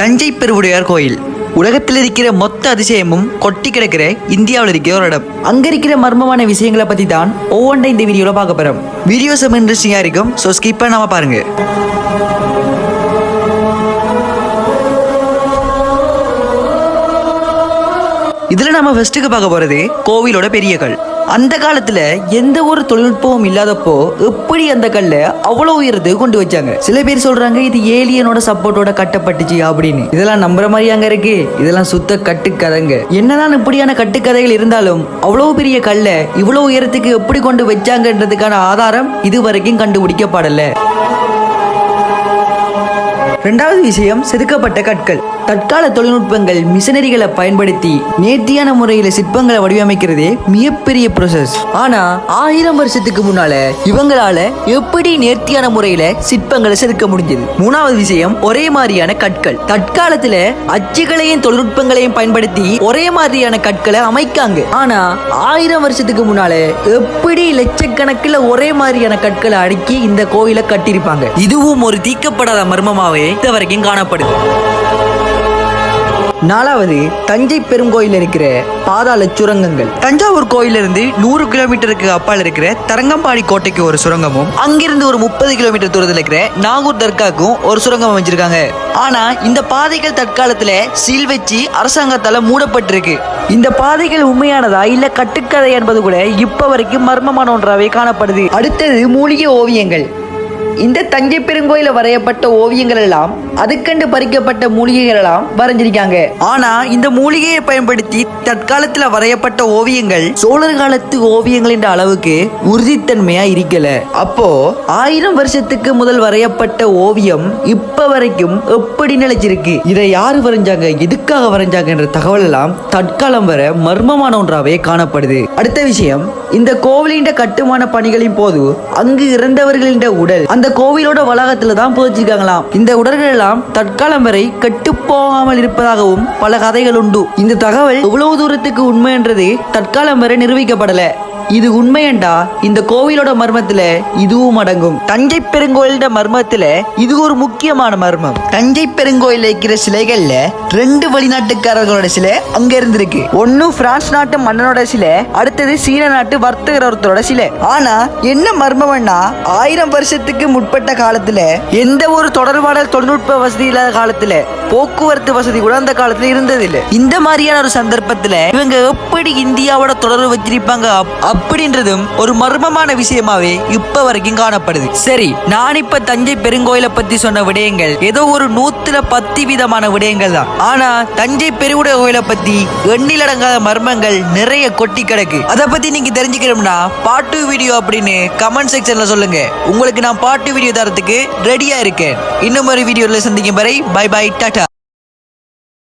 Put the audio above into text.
தஞ்சை பெருவுடையார் கோயில். உலகத்தில் இருக்கிற மொத்த அதிசயமும் கொட்டி கிடக்கிற இந்தியாவில் இருக்கிற ஒரு இடம். அங்க இருக்கிற மர்மமான விஷயங்களை பத்தி தான் ஒவ்வொன்றை இந்த வீடியோல பார்க்க போறோம். வீடியோ செம்ம இன்ட்ரெஸ்டிங்கா இருக்கும் ஸோ ஸ்கிப் பண்ணாம பாருங்க. இதுல நம்ம ஃபர்ஸ்ட்டுக்கு பார்க்க போறது கோவிலோட பெரிய கல் அந்த காலத்துல எந்த ஒரு தொழில்நுட்பமும் இல்லாதப்போ எப்படி அந்த கல்ல அவ்வளவு உயரத்துக்கு கொண்டு வச்சாங்க? சில பேர் சொல்றாங்க இது ஏலியனோட சப்போர்ட்டோட கட்டப்பட்டுச்சு அப்படின்னு. இதெல்லாம் நம்புற மாதிரி அங்க இருக்கு. இதெல்லாம் சுத்த கட்டுக்கதைங்க. என்னதான் இப்படியான கட்டுக்கதைகள் இருந்தாலும் அவ்வளவு பெரிய கல்ல இவ்வளவு உயரத்துக்கு எப்படி கொண்டு வச்சாங்கன்றதுக்கான ஆதாரம் இதுவரைக்கும் கண்டுபிடிக்கப்படல. ரெண்டாவது விஷயம் செதுக்கப்பட்ட கற்கள். தற்கால தொழில்நுட்பங்கள் மிஷனரிகளை பயன்படுத்தி நேர்த்தியான முறையில சிற்பங்களை வடிவமைக்கிறதே மிகப்பெரிய ப்ரொசஸ் ஆனா ஆயிரம் வருஷத்துக்கு முன்னால இவங்களால எப்படி நேர்த்தியான முறையில சிற்பங்களை செதுக்க முடிஞ்சது? மூணாவது விஷயம் ஒரே மாதிரியான கற்கள். தற்காலத்துல அச்சுகளையும் தொழில்நுட்பங்களையும் பயன்படுத்தி ஒரே மாதிரியான கற்களை அமைக்காங்க. ஆனா ஆயிரம் வருஷத்துக்கு முன்னால எப்படி லட்சக்கணக்கில் ஒரே மாதிரியான கற்களை அடுக்கி இந்த கோயிலை கட்டியிருப்பாங்க? இதுவும் ஒரு தீக்கப்படாத மர்மமாவே இது வரைக்கும் காணப்படுது. நாலாவது தஞ்சை பெருங்கோயில் இருக்கிற பாதாள சுரங்கங்கள். தஞ்சாவூர் கோயிலிருந்து நூறு கிலோமீட்டருக்கு அப்பால் இருக்கிற தரங்கம்பாடி கோட்டைக்கு ஒரு சுரங்கமும் அங்கிருந்து ஒரு முப்பது கிலோமீட்டர் தூரத்தில் இருக்கிற நாகூர் தர்காக்கும் ஒரு சுரங்கம் அமைச்சிருக்காங்க ஆனா இந்த பாதைகள் தற்காலத்துல சீல் வச்சு அரசாங்கத்தால மூடப்பட்டிருக்கு. இந்த பாதைகள் உண்மையானதா இல்ல கட்டுக்கதை என்பது கூட இப்ப வரைக்கும் மர்மமான ஒன்றாவே காணப்படுது. அடுத்தது மூலிகை ஓவியங்கள். இந்த தஞ்சை பெருங்கோயில வரையப்பட்ட ஓவியங்கள் எல்லாம் அதுக்கண்டு பறிக்கப்பட்ட மூலிகைகள் எல்லாம் வரைஞ்சிருக்காங்க. ஆனா இந்த மூலிகையை பயன்படுத்தி தற்காலத்துல வரையப்பட்ட ஓவியங்கள் சோழர் காலத்து ஓவியங்கள் என்ற அளவுக்கு உறுதித்தன்மையா இருக்கல. அப்போ ஆயிரம் வருஷத்துக்கு முதல் வரையப்பட்ட ஓவியம் இப்ப வரைக்கும் எப்படி நிலைச்சிருக்கு? இதை யாரு வரைஞ்சாங்க? எதுக்காக வரைஞ்சாங்கன்ற தகவல் எல்லாம் தற்காலம் வர மர்மமான ஒன்றாவே காணப்படுது. அடுத்த விஷயம் இந்த கோவிலின் கட்டுமான பணிகளின் போது அங்கு இறந்தவர்களின் உடல் அந்த கோவிலோட வளாகத்துல தான் புதைச்சிருக்காங்களாம். இந்த உடல்கள் எல்லாம் தற்காலம் வரை கெட்டு போகாமல் இருப்பதாகவும் பல கதைகள் உண்டு. இந்த தகவல் எவ்வளவு தூரத்துக்கு உண்மை என்றது தற்காலம் வரை நிரூபிக்கப்படல. இது உண்மையண்டா? இந்த கோவிலோட மர்மத்துல இதுவும் அடங்கும். தஞ்சை பெருங்கோயிலோட மர்மத்துல இது ஒரு முக்கியமான மர்மம். தஞ்சை பெருங்கோயில் இருக்கிற சிலைகள்ல ரெண்டு வெளிநாட்டுக்காரர்களோட சிலை அங்க இருந்திருக்கு. ஒன்னு பிரான்ஸ் நாட்டு மன்னனோட சிலை அடுத்தது சீன நாட்டு வர்த்தகர் ஒருத்தரோட சிலை. ஆனா என்ன மர்மம்னா ஆயிரம் வருஷத்துக்கு முற்பட்ட காலத்துல எந்த ஒரு தொடர்பான தொழில்நுட்ப வசதி இல்லாத காலத்துல போக்குவரத்து வசதி கூட அந்த காலத்துல இருந்தது இல்ல இந்த மாதிரியான ஒரு சந்தர்ப்பத்துல இவங்க எப்படி இந்தியாவோட தொடர்பு வச்சிருப்பாங்க? அப்- அப்படின்றதும் ஒரு மர்மமான விஷயமாவே இப்ப வரைக்கும் காணப்படுது. சரி நான் இப்ப தஞ்சை பெருங்கோயிலை பத்தி சொன்ன விடயங்கள் ஏதோ ஒரு நூத்துல பத்து விதமான விடயங்கள் தான். ஆனா தஞ்சை பெருவுட கோயிலை பத்தி எண்ணிலடங்காத மர்மங்கள் நிறைய கொட்டி கிடக்கு. அதை பத்தி நீங்க தெரிஞ்சுக்கணும்னா பாட்டு வீடியோ அப்படின்னு கமெண்ட் செக்ஷன்ல சொல்லுங்க. உங்களுக்கு நான் பாட்டு வீடியோ தரத்துக்கு ரெடியா இருக்கேன். இன்னும் ஒரு வீடியோல சந்திக்கும் வரை பை பை டாடா.